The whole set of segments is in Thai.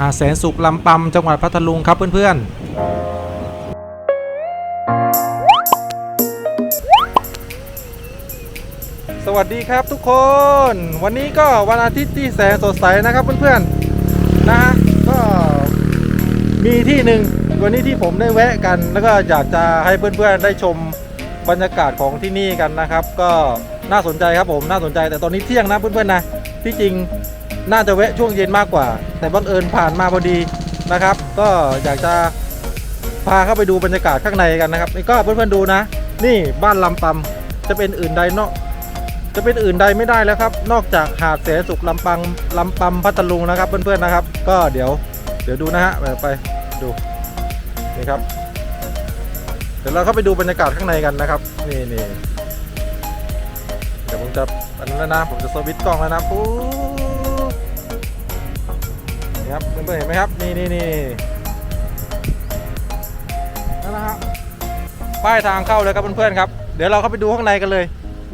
หาแสนสุขลำปำจังหวัดพัทลุงครับเพื่อนๆ สวัสดีครับทุกคน วันนี้ก็วันอาทิตย์ที่แสนสดใสนะครับเพื่อนๆนะฮะก็มีที่หนึ่งวันนี้ที่ผมได้แวะกัน แล้วก็อยากจะให้เพื่อนๆได้ชมบรรยากาศของที่นี่กันนะครับ ก็น่าสนใจครับผมน่าสนใจแต่ตอนนี้เที่ยงนะเพื่อนๆนะที่จริง น่าจะแวะช่วงเย็นมากกว่า แต่บังเอิญผ่านมาพอดีนะครับ ก็อยากจะพาเข้าไปดูบรรยากาศข้างในกันนะครับนี่ก็เพื่อนๆดูนะ นี่บ้านลำปำจะเป็นอื่นใดเนาะจะเป็นอื่นใดไม่ได้แล้วครับ นอกจากหาดแสสุขลำปังลำปำพัทลุงนะครับ เพื่อนๆนะครับ ก็เดี๋ยวเดี๋ยวดูนะฮะไปไปดูนี่ครับ เดี๋ยวเราเข้าไปดูบรรยากาศข้างในกันนะครับ นี่นี่เดี๋ยวผมจะอันนั้นแล้วนะผมจะสวิตช์กล้องแล้วนะปุ๊บ ครับเพื่อนๆเห็นไหมครับ นี่นี่นี่นั่นนะฮะป้ายทางเข้าเลยครับเพื่อนๆครับ เดี๋ยวเราเข้าไปดูข้างในกันเลย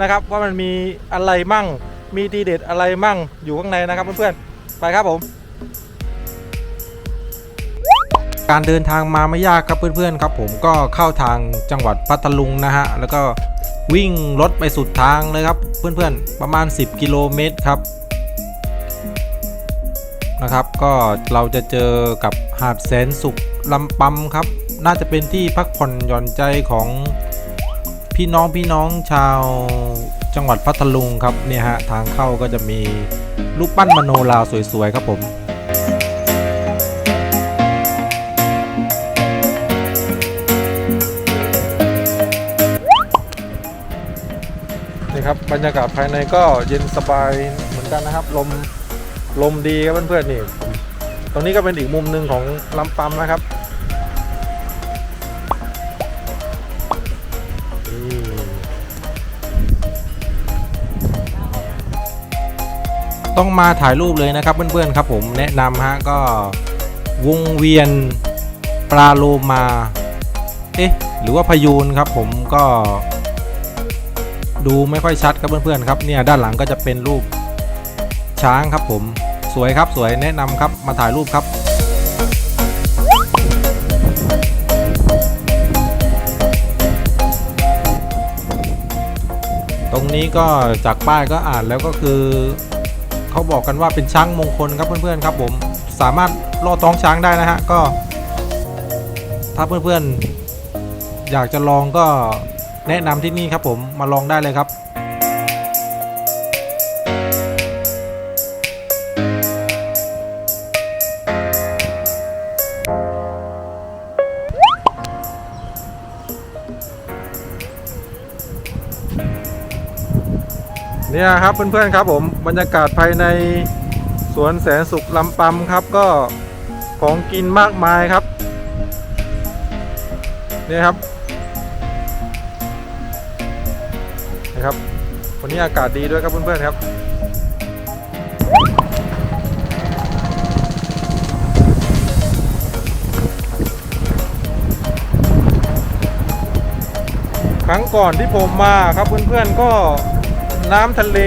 นะครับ ว่ามันมีอะไรมั่ง มีทีเด็ดอะไรมั่งอยู่ข้างในนะครับเพื่อนๆไปครับผม การเดินทางมาไม่ยากครับเพื่อนๆครับ ผมก็เข้าทางจังหวัดพัทลุงนะฮะแล้วก็วิ่งรถไปสุดทางเลยครับ เพื่อนๆประมาณ 10 กิโลเมตรครับ นะครับ ก็เราจะเจอกับหาดแสนสุขลำปำครับ น่าจะเป็นที่พักผ่อนหย่อนใจของพี่น้องพี่น้องชาวจังหวัดพัทลุงครับเนี่ยฮะทางเข้าก็จะมีรูปปั้นมโนราสวยๆครับผมนี่ครับบรรยากาศภายในก็เย็นสบายเหมือนกันนะครับลม ลมดีครับเพื่อนๆนี่ ตรงนี้ก็เป็นอีกมุมหนึ่งของลำปำนะครับต้องมาถ่ายรูปเลยนะครับเพื่อนๆครับผมแนะนำฮะก็วงเวียนปลาโลมาเอ๊ะหรือว่าพยูนครับผมก็ดูไม่ค่อยชัดครับเพื่อนๆครับเนี่ยด้านหลังก็จะเป็นรูปช้างครับผม สวยครับสวยแนะนำครับมาถ่ายรูปครับตรงนี้ก็จากป้ายก็อ่านแล้วก็คือเขาบอกกันว่าเป็นช้างมงคลครับเพื่อนๆครับ ผมสามารถล่อท้องช้างได้นะฮะก็ ถ้าเพื่อนๆอยากจะลองก็แนะนำที่นี่ครับผมมาลองได้เลยครับ เนี่ยครับเพื่อนๆครับผมบรรยากาศภายในสวนแสนสุขลำปำครับก็ของกินมากมายครับนี่ครับนะครับ วันนี้อากาศดีด้วยครับเพื่อนๆครับครั้งก่อนที่ผมมาครับเพื่อนๆก็ น้ำทะเล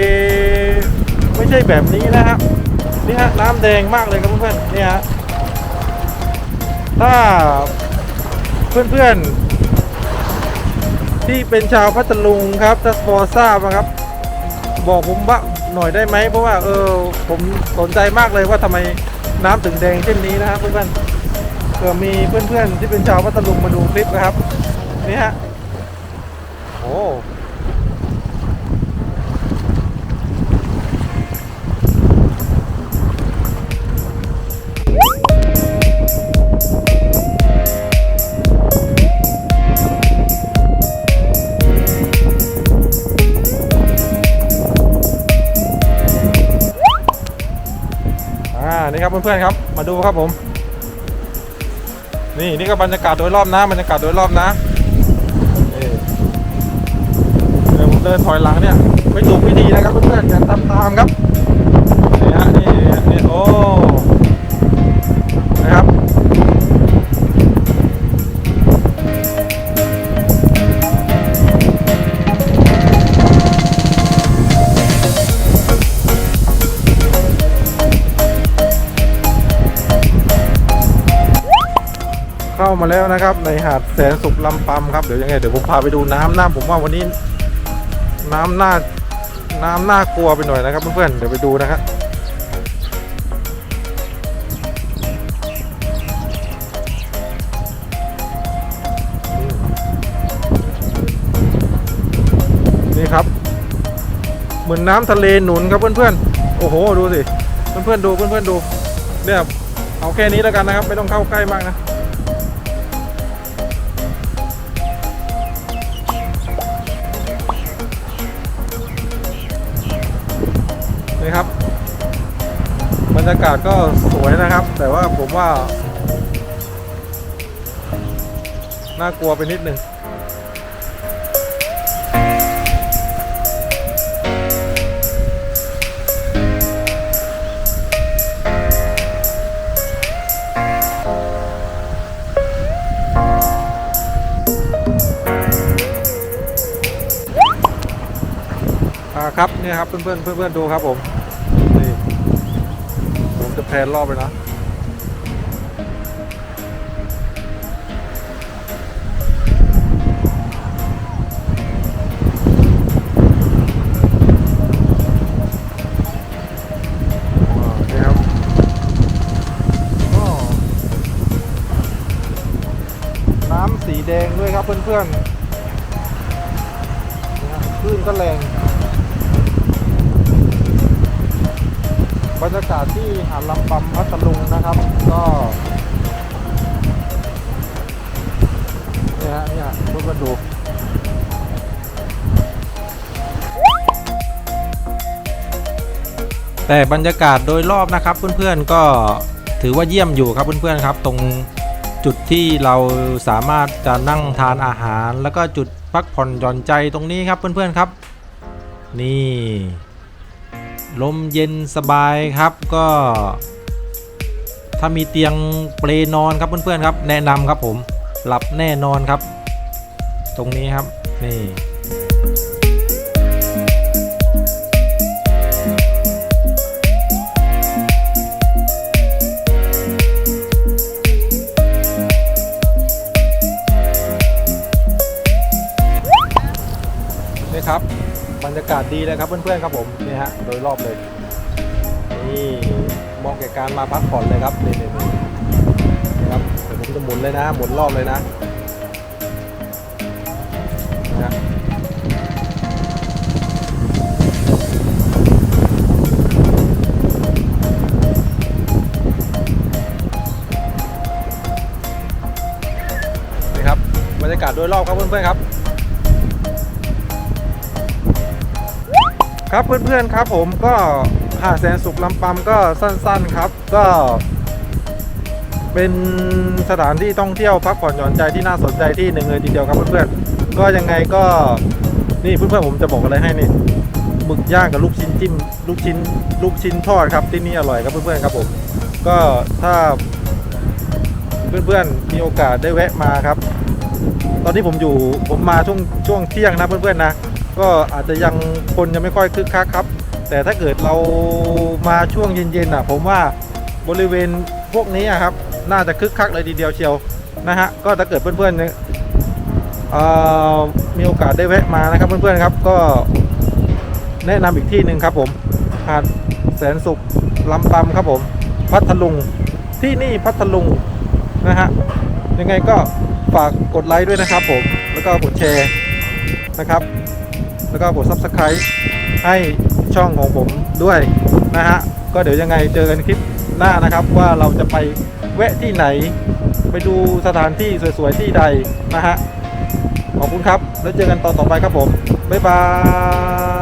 ไม่ใช่แบบนี้นะครับนี่ฮะน้ำแดงมากเลยครับเพื่อนๆนี่ฮะถ้าเพื่อนๆ ที่เป็นชาวพัทลุงครับถ้าพอทราบนะครับ บอกผมว่าหน่อยได้ไหมเพราะว่าเออผมสนใจมากเลยว่าทำไมน้ำถึงแดงเช่นนี้นะครับเพื่อนๆเผื่อมีเพื่อนๆที่เป็นชาวพัทลุงมาดูคลิปนะครับนี่ฮะโอ้ อ่านี่ครับเพื่อนๆครับมาดูครับผม นี่นี่ก็บรรยากาศโดยรอบนะบรรยากาศโดยรอบนะเดี๋ยวผมเดินถอยหลังเนี่ยไม่ถูกวิธีนะครับเพื่อนๆอย่าตามตามครับนี่ฮะนี่นี่โอ้ มาแล้วนะครับ ในหาดแสนสุขลำปำครับเดี๋ยวยังไงเดี๋ยวผมพาไปดูน้ำน้ำผมว่าวันนี้ น้ำน่าน้ำน่ากลัวไปหน่อยนะครับเพื่อนๆเดี๋ยวไปดูนะครับนี่ครับ เหมือนน้ำทะเลหนุนครับเพื่อนๆโอ้โหดูสิเพื่อนๆดูเพื่อนๆดูเนี่ยเอาแค่นี้แล้วกันนะครับ ไม่ต้องเข้าใกล้มากนะ นี่ครับ บรรยากาศก็สวยนะครับ แต่ว่าผมว่า น่ากลัวไปนิดหนึ่ง ครับเนี่ยครับเพื่อนเพื่อนเพื่อนเพื่อนดูครับผมนี่ผมจะแพนรอบไปนะนี่ครับน้ำสีแดงด้วยครับเพื่อนเพื่อนๆคลื่นก็แรง บรรยากาศที่หาดลำปำพัทลุงนะครับ ก็เนี่ยฮะเนี่ยเพื่อนๆดูแต่บรรยากาศโดยรอบนะครับ เพื่อนๆก็ถือว่าเยี่ยมอยู่ครับเพื่อนๆครับ ตรงจุดที่เราสามารถจะนั่งทานอาหาร แล้วก็จุดพักผ่อนหย่อนใจตรงนี้ครับเพื่อนๆครับ นี่ ลมเย็นสบายครับก็ ถ้ามีเตียงเปลนอนครับเพื่อนๆครับ แนะนำครับผมหลับแน่นอนครับ ตรงนี้ครับนี่นี่ รยากาศดีเลยครับเพื่อนๆครับผมนี่ฮะโดยรอบเลยนี่มองแก่การมาพักผ่อนเลยครับนี่นี่นี่นี่ครับเดี๋ยวผมจะหมุนเลยนะหมุนรอบเลยนะนี่ฮะนี่ครับบรรยากาศโดยรอบครับเพื่อนๆครับ ครับเพื่อนๆครับผมก็หาแสนสุขลำปำก็สั้นๆครับ ก็เป็นสถานที่ท่องเที่ยวพักผ่อนหย่อนใจที่น่าสนใจที่หนึ่งเลยทีเดียวครับเพื่อนๆก็ยังไงก็นี่เพื่อนๆผมจะบอกอะไรให้นี่หมึกย่างกับลูกชิ้นจิ้มลูกชิ้นลูกชิ้นทอดครับที่นี่อร่อยครับเพื่อนๆครับผมก็ถ้าเพื่อนๆมีโอกาสได้แวะมาครับ ตอนนี้ผมอยู่ผมมาช่วงช่วงเที่ยงนะเพื่อนๆนะ ก็อาจจะยังคนยังไม่ค่อยคึกคักครับ แต่ถ้าเกิดเรามาช่วงเย็นๆอะ ผมว่าบริเวณพวกนี้อะครับ น่าจะคึกคักเลยทีเดียวเชียวนะฮะก็ถ้าเกิดเพื่อนๆมีโอกาสได้แวะมานะครับ เพื่อนๆครับ ก็แนะนำอีกที่หนึ่งครับผมหาดแสนสุขลำปำครับผม พัทลุงที่นี่พัทลุงนะฮะยังไงก็ฝากกดไลค์ด้วยนะครับผม แล้วก็กดแชร์นะครับ แล้วก็กด subscribe ให้ช่องของผมด้วยนะฮะ ก็เดี๋ยวยังไงเจอกันคลิปหน้านะครับว่าเราจะไปแวะที่ไหน ไปดูสถานที่สวยๆที่ใดนะฮะ ขอบคุณครับ แล้วเจอกันตอนต่อไปครับผม บ๊ายบาย